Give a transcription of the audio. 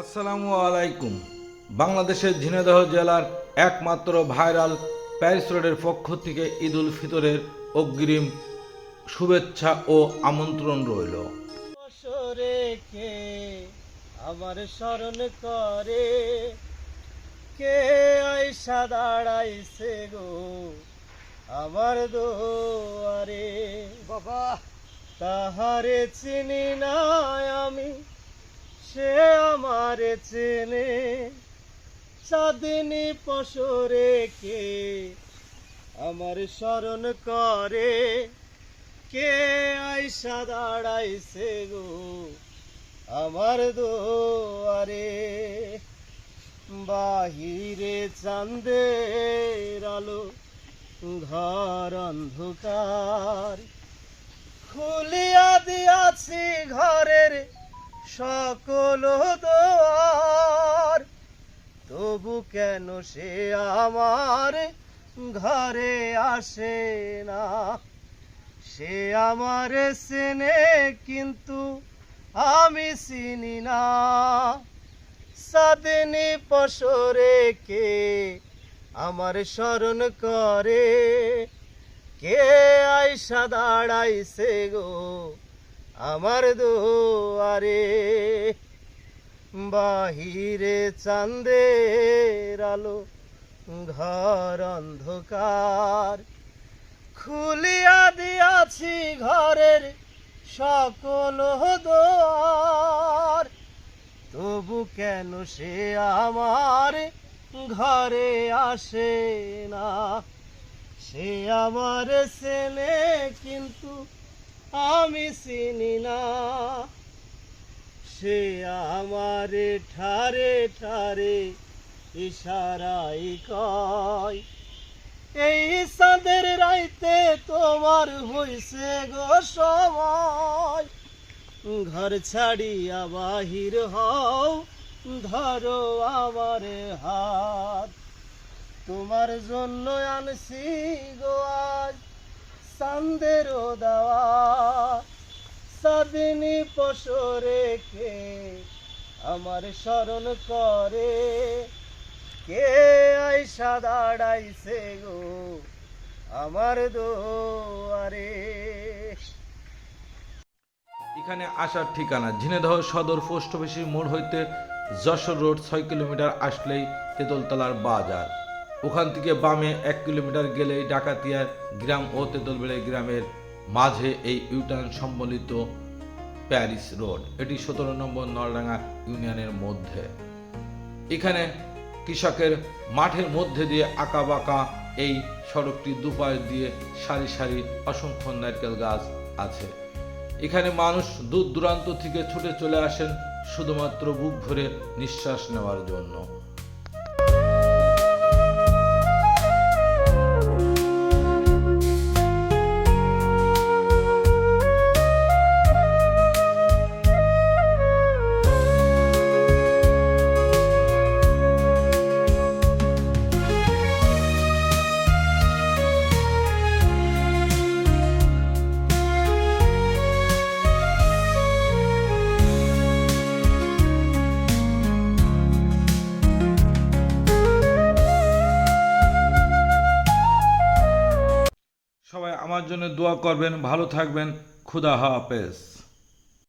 আসসালামু আলাইকুম। বাংলাদেশের ঝিনাইদহ জেলার একমাত্র ভাইরাল প্যারিস রোডের পক্ষ থেকে ঈদুল ফিতরের অগ্রিম শুভেচ্ছা ও আমন্ত্রণ রইল। কে আমার স্মরণ করে? কে আইসা দাঁড়াইছে গো আমার দোয়ারে? বাবা। তাহারে চিনি না আমি। সে আমারে চেনে চাঁদিনী পশরে কে আমার স্মরণ করে? কে আইসা দাঁড়াইছে গো আমার দোয়ারে? বাহিরে চাঁদের আলো, ঘর অন্ধকার, খুলিয়া দিয়াছি ঘরের সকল তবু কেন সে আমার ঘরে আসে না? সে আমার চেনে, কিন্তু আমি চিনি না। সাদিনী পশরে কে আমার স্মরণ করে? কে আইসা দাঁড়াইছে গো? আমার দুয়ারে, বাহিরে চাঁদের আলো, ঘর অন্ধকার। খুলিয়া দিয়াছি ঘরের সকল দোয়ার। তবু কেন সে আমার ঘরে আসে না? সে আমার চেনে কিন্তু আমি চিনি না। সে আমারে ঠারে ঠারে ইশারাই কয়। এই চাঁদের রাইতে তোমার হইছে গো সময়। ঘর ছাড়িয়া বাহির হও, ধরো আমার হাত। তোমার জন্য আনছি গো আজ। চাঁদের দাওয়া সাদিনী পশরে কে আমার স্মরণ করে। কে আইসা দাঁড়াইছে গো আমার দোয়ারে? এখানে আসার ঠিকানা, ঝিনাইদহ সদর পোস্ট অফিসের মোড় হইতে যশোর রোড, ছয় কিলোমিটার আসলেই তেতলতলার বাজার। ওখান থেকে বামে এক কিলোমিটার গেলেই ডাকাতিয়া গ্রাম ও তেঁতুলবেড়ে গ্রামের মাঝে এই ইউটার্ন সম্বলিত প্যারিস রোড। এটি সতেরো নম্বর নলডাঙ্গা ইউনিয়নের মধ্যে। এখানে কৃষকের মাঠের মধ্যে দিয়ে আঁকা বাঁকা এই সড়কটি দুপাশ দিয়ে সারি সারি অসংখ্য নারকেল গাছ আছে। এখানে মানুষ দূর দূরান্ত থেকে ছুটে চলে আসেন শুধুমাত্র বুক ভরে নিঃশ্বাস নেওয়ার জন্য। আমার জন্য দোয়া করবেন ভালো থাকবেন। খুদা হাফেজ।